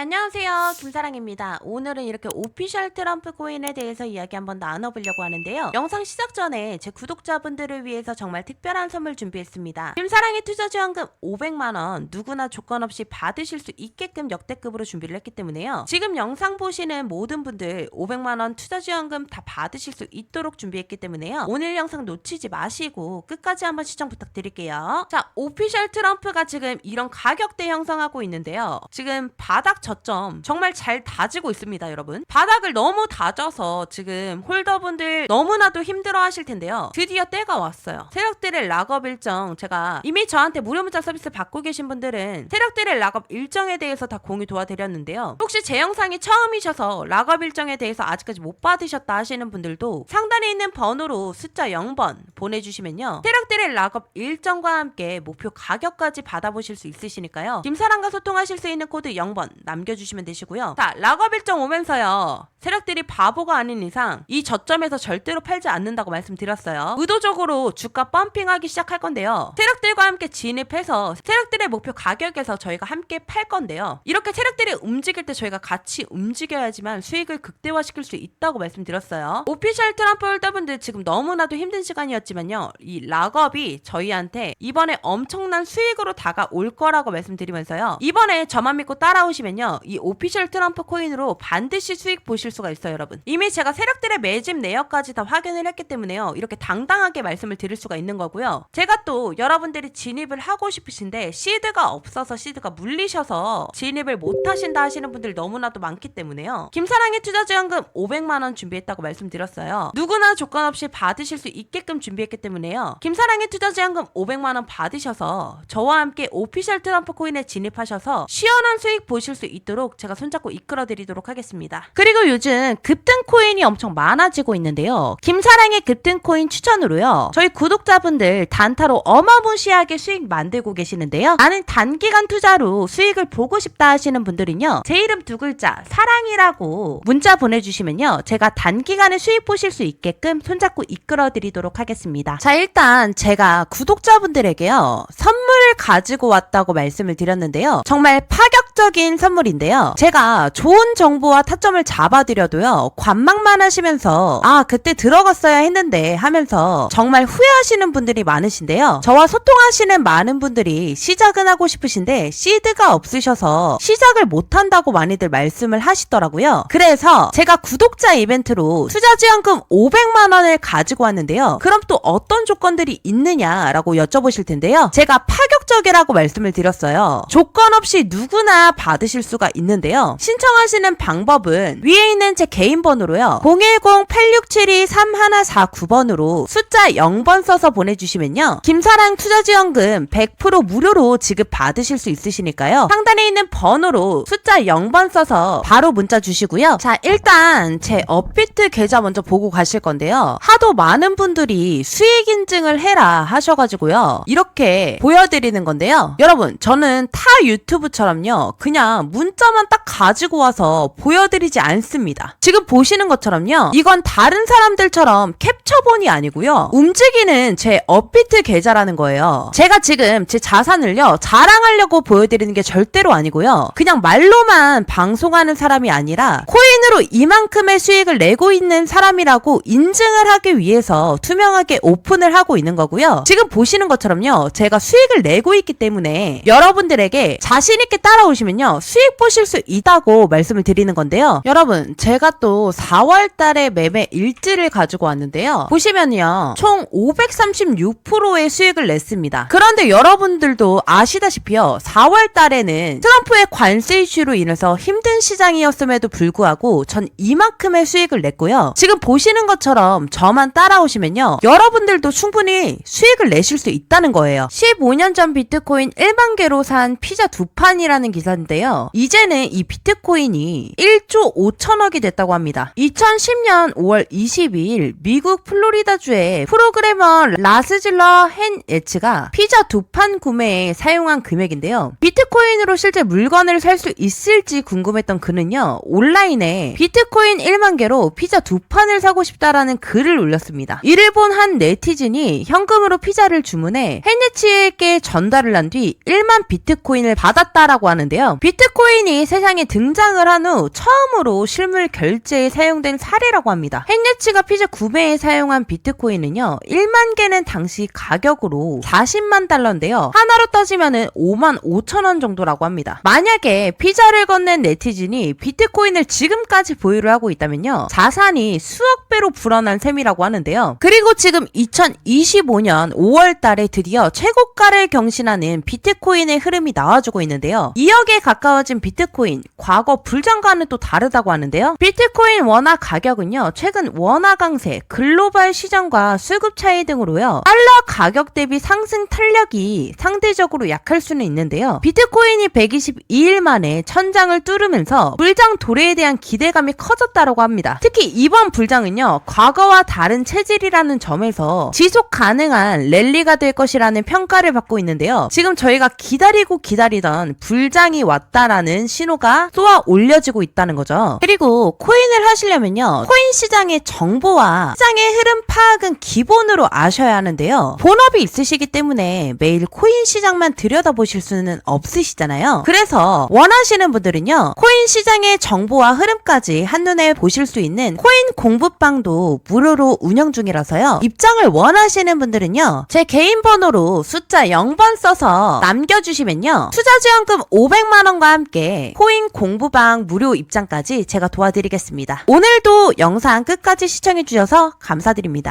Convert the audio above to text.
안녕하세요. 김사랑입니다. 오늘은 이렇게 오피셜 트럼프 코인에 대해서 이야기 한번 나눠보려고 하는데요. 영상 시작 전에 제 구독자분들을 위해서 정말 특별한 선물 준비했습니다. 김사랑의 투자지원금 500만원 누구나 조건 없이 받으실 수 있게끔 역대급으로 준비를 했기 때문에요. 지금 영상 보시는 모든 분들 500만원 투자지원금 다 받으실 수 있도록 준비했기 때문에요. 오늘 영상 놓치지 마시고 끝까지 한번 시청 부탁드릴게요. 자, 오피셜 트럼프가 지금 이런 가격대 형성하고 있는데요. 지금 바닥 저점 정말 잘 다지고 있습니다, 여러분. 바닥을 너무 다져서 지금 홀더분들 너무나도 힘들어 하실 텐데요. 드디어 때가 왔어요. 세력들의 락업 일정 제가 이미 저한테 무료 문자 서비스 받고 계신 분들은 세력들의 락업 일정에 대해서 다 공유 도와드렸는데요. 혹시 제 영상이 처음이셔서 락업 일정에 대해서 아직까지 못 받으셨다 하시는 분들도 상단에 있는 번호로 숫자 0번 보내주시면요. 세력들의 락업 일정과 함께 목표 가격까지 받아보실 수 있으시니까요. 김사랑과 소통하실 수 있는 코드 0번 남 겨주시면 되시고요. 자, 락업 일정 오면서요. 세력들이 바보가 아닌 이상 이 저점에서 절대로 팔지 않는다고 말씀드렸어요. 의도적으로 주가 펌핑하기 시작할 건데요. 세력들과 함께 진입해서 세력들의 목표 가격에서 저희가 함께 팔 건데요. 이렇게 세력들이 움직일 때 저희가 같이 움직여야지만 수익을 극대화시킬 수 있다고 말씀드렸어요. 오피셜 트럼프 홀더분들 지금 너무나도 힘든 시간이었지만요. 이 락업이 저희한테 이번에 엄청난 수익으로 다가올 거라고 말씀드리면서요. 이번에 저만 믿고 따라오시면요. 이 오피셜 트럼프 코인으로 반드시 수익 보실 수가 있어요, 여러분. 이미 제가 세력들의 매집 내역까지 다 확인을 했기 때문에요. 이렇게 당당하게 말씀을 드릴 수가 있는 거고요. 제가 또 여러분들이 진입을 하고 싶으신데 시드가 없어서 시드가 물리셔서 진입을 못 하신다 하시는 분들 너무나도 많기 때문에요. 김사랑의 투자 지원금 500만 원 준비했다고 말씀드렸어요. 누구나 조건 없이 받으실 수 있게끔 준비했기 때문에요. 김사랑의 투자 지원금 500만 원 받으셔서 저와 함께 오피셜 트럼프 코인에 진입하셔서 시원한 수익 보실 수 있도록 제가 손잡고 이끌어 드리도록 하겠습니다. 그리고 요즘 급등 코인이 엄청 많아지고 있는데요. 김사랑의 급등 코인 추천으로요. 저희 구독자분들 단타로 어마무시하게 수익 만들고 계시는데요. 나는 단기간 투자로 수익을 보고 싶다 하시는 분들은요. 제 이름 두 글자 사랑이라고 문자 보내주시면요. 제가 단기간에 수익 보실 수 있게끔 손잡고 이끌어 드리도록 하겠습니다. 자 일단 제가 구독자분들에게요. 선물을 가지고 왔다고 말씀을 드렸는데요. 정말 파격적인 선물인데요. 제가 좋은 정보와 타점을 잡아 드려도요. 관망만 하시면서 아 그때 들어갔어야 했는데 하면서 정말 후회하시는 분들이 많으신데요. 저와 소통하시는 많은 분들이 시작은 하고 싶으신데 시드가 없으셔서 시작을 못한다고 많이들 말씀을 하시더라고요. 그래서 제가 구독자 이벤트로 투자 지원금 500만 원을 가지고 왔는데요. 그럼 또 어떤 조건들이 있느냐라고 여쭤보실 텐데요. 제가 파격적이라고 말씀을 드렸어요. 조건 없이 누구나 받으실 수가 있는데요. 신청하시는 방법은 위에 있는 제 개인 번호로요. 010-8672-3149번으로 숫자 0번 써서 보내주시면요. 김사랑 투자지원금 100% 무료로 지급 받으실 수 있으시니까요. 상단에 있는 번호로 숫자 0번 써서 바로 문자 주시고요. 자, 일단 제 업비트 계좌 먼저 보고 가실 건데요. 하도 많은 분들이 수익 인증을 해라 하셔가지고요. 이렇게 보여드리는 건데요. 여러분, 저는 타 유튜브처럼요. 그냥 문자만 딱 가지고 와서 보여드리지 않습니다. 지금 보시는 것처럼요. 이건 다른 사람들처럼 캡처본이 아니고요. 움직이는 제 업비트 계좌라는 거예요. 제가 지금 제 자산을요. 자랑하려고 보여드리는 게 절대로 아니고요. 그냥 말로만 방송하는 사람이 아니라 코인 으로 이만큼의 수익을 내고 있는 사람이라고 인증을 하기 위해서 투명하게 오픈을 하고 있는 거고요. 지금 보시는 것처럼요. 제가 수익을 내고 있기 때문에 여러분들에게 자신 있게 따라오시면요. 수익 보실 수 있다고 말씀을 드리는 건데요. 여러분, 제가 또 4월 달에 매매 일지를 가지고 왔는데요. 보시면요. 총 536%의 수익을 냈습니다. 그런데 여러분들도 아시다시피요. 4월 달에는 트럼프의 관세 이슈로 인해서 힘든 시장이었음에도 불구하고 전 이만큼의 수익을 냈고요. 지금 보시는 것처럼 저만 따라오시면요. 여러분들도 충분히 수익을 내실 수 있다는 거예요. 15년 전 비트코인 1만 개로 산 피자 두 판이라는 기사인데요. 이제는 이 비트코인이 1조 5천억이 됐다고 합니다. 2010년 5월 22일 미국 플로리다주의 프로그래머 라스질러 헨 에츠가 피자 두 판 구매에 사용한 금액인데요. 비트코인으로 실제 물건을 살 수 있을지 궁금했던 그는요. 온라인에 비트코인 1만 개로 피자 두 판을 사고 싶다라는 글을 올렸습니다. 이를 본 한 네티즌이 현금으로 피자를 주문해 헨리치에게 전달을 한 뒤 1만 비트코인을 받았다라고 하는데요. 비트코인이 세상에 등장을 한 후 처음으로 실물 결제에 사용된 사례라고 합니다. 헨리치가 피자 구매에 사용한 비트코인은요. 1만 개는 당시 가격으로 40만 달러인데요. 하나로 따지면은 5만 5천 원 정도라고 합니다. 만약에 피자를 건넨 네티즌이 비트코인을 지금까지 보유를 하고 있다면요. 자산이 수억 배로 불어난 셈이라고 하는데요. 그리고 지금 2025년 5월 달에 드디어 최고가를 경신하는 비트코인의 흐름이 나와주고 있는데요. 2억에 가까워진 비트코인, 과거 불장과는 또 다르다고 하는데요. 비트코인 원화 가격은요, 최근 원화 강세, 글로벌 시장과 수급 차이 등으로요, 달러 가격 대비 상승 탄력이 상대적으로 약할 수는 있는데요. 비트코인이 122일 만에 천장을 뚫으면서 불장 도래에 대한 기대 감이 커졌다고 합니다. 특히 이번 불장은요, 과거와 다른 체질이라는 점에서 지속 가능한 랠리가 될 것이라는 평가를 받고 있는데요. 지금 저희가 기다리고 기다리던 불장이 왔다라는 신호가 쏘아 올려지고 있다는 거죠. 그리고 코인을 하시려면요. 코인 시장의 정보와 시장의 흐름 파악은 기본으로 아셔야 하는데요. 본업이 있으시기 때문에 매일 코인 시장만 들여다보실 수는 없으시잖아요. 그래서 원하시는 분들은요. 코인 시장의 정보와 흐름 까지 한눈에 보실 수 있는 코인 공부방도 무료로 운영 중이라서요. 입장을 원하시는 분들은요. 제 개인 번호로 숫자 0번 써서 남겨주시면요. 투자지원금 500만원과 함께 코인 공부방 무료 입장까지 제가 도와드리겠습니다. 오늘도 영상 끝까지 시청해주셔서 감사드립니다.